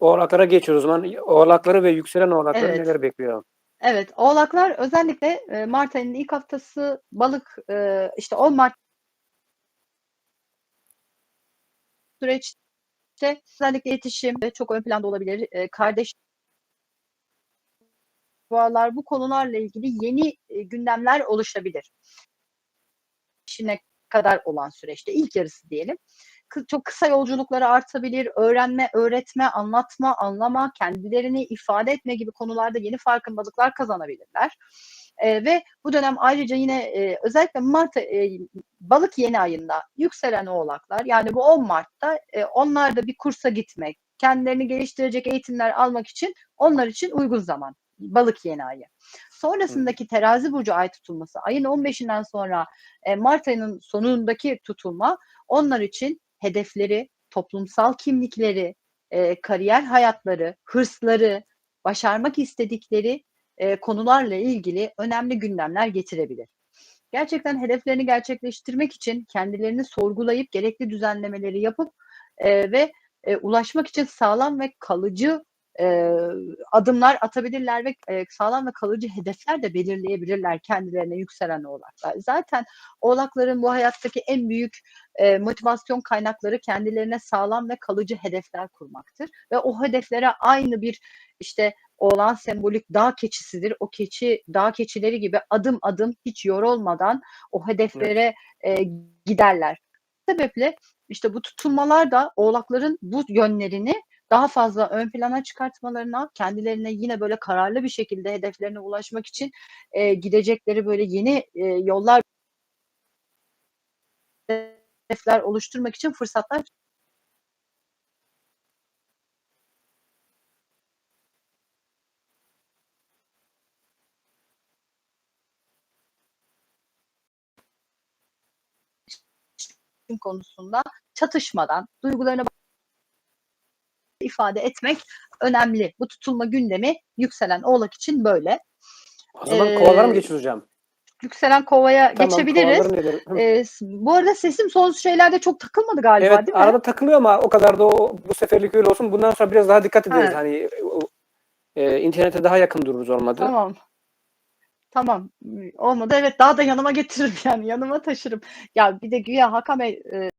Oğlaklara geçiyoruz o zaman. Oğlakları ve yükselen oğlakları Evet. neler bekliyor? Evet, Oğlaklar özellikle e, Mart ayının ilk haftası balık e, işte 10 Mart süreçte özellikle iletişim de çok ön planda olabilir. E, kardeş bağlar bu konularla ilgili yeni gündemler oluşabilir. İşine kadar olan süreçte ilk yarısı diyelim. Çok kısa yolculukları artabilir. Öğrenme, öğretme, anlatma, anlama, kendilerini ifade etme gibi konularda yeni farkındalıklar kazanabilirler. E, ve bu dönem ayrıca yine e, özellikle Mart e, balık yeni ayında yükselen oğlaklar yani bu 10 Mart'ta e, onlar da bir kursa gitmek, kendilerini geliştirecek eğitimler almak için onlar için uygun zaman balık yeni ayı. Sonrasındaki terazi burcu ay tutulması ayın 15'inden sonra e, Mart ayının sonundaki tutulma onlar için hedefleri, toplumsal kimlikleri, e, kariyer hayatları, hırsları, başarmak istedikleri e, konularla ilgili önemli gündemler getirebilir. Gerçekten hedeflerini gerçekleştirmek için kendilerini sorgulayıp gerekli düzenlemeleri yapıp e, ve e, ulaşmak için sağlam ve kalıcı e, adımlar atabilirler ve e, sağlam ve kalıcı hedefler de belirleyebilirler kendilerine yükselen oğlaklar. Zaten oğlakların bu hayattaki en büyük e, motivasyon kaynakları kendilerine sağlam ve kalıcı hedefler kurmaktır. Ve o hedeflere aynı bir işte oğlan sembolik dağ keçisidir. O keçi dağ keçileri gibi adım adım hiç yorulmadan o hedeflere e, giderler. Bu sebeple işte bu tutulmalar da oğlakların bu yönlerini daha fazla ön plana çıkartmalarına, kendilerine yine böyle kararlı bir şekilde hedeflerine ulaşmak için e, gidecekleri böyle yeni e, yollar hedefler oluşturmak için fırsatlar konusunda çatışmadan, duygularını ifade etmek önemli. Bu tutulma gündemi yükselen oğlak için böyle. O zaman Ee, kovalara mı geçiyoruz hocam? Yükselen kovaya Tamam, geçebiliriz. Ee, bu arada sesim son şeylerde çok takılmadı galiba Evet değil mi? arada takılıyor ama o kadar da o, bu seferlik öyle olsun. Bundan sonra biraz daha dikkat ederiz. Evet. Hani e, internete daha yakın dururuz olmadı. Tamam. Tamam. Olmadı. Evet daha da yanıma getiririm yani. Yanıma taşırım. Ya bir de güya Hakan Bey e,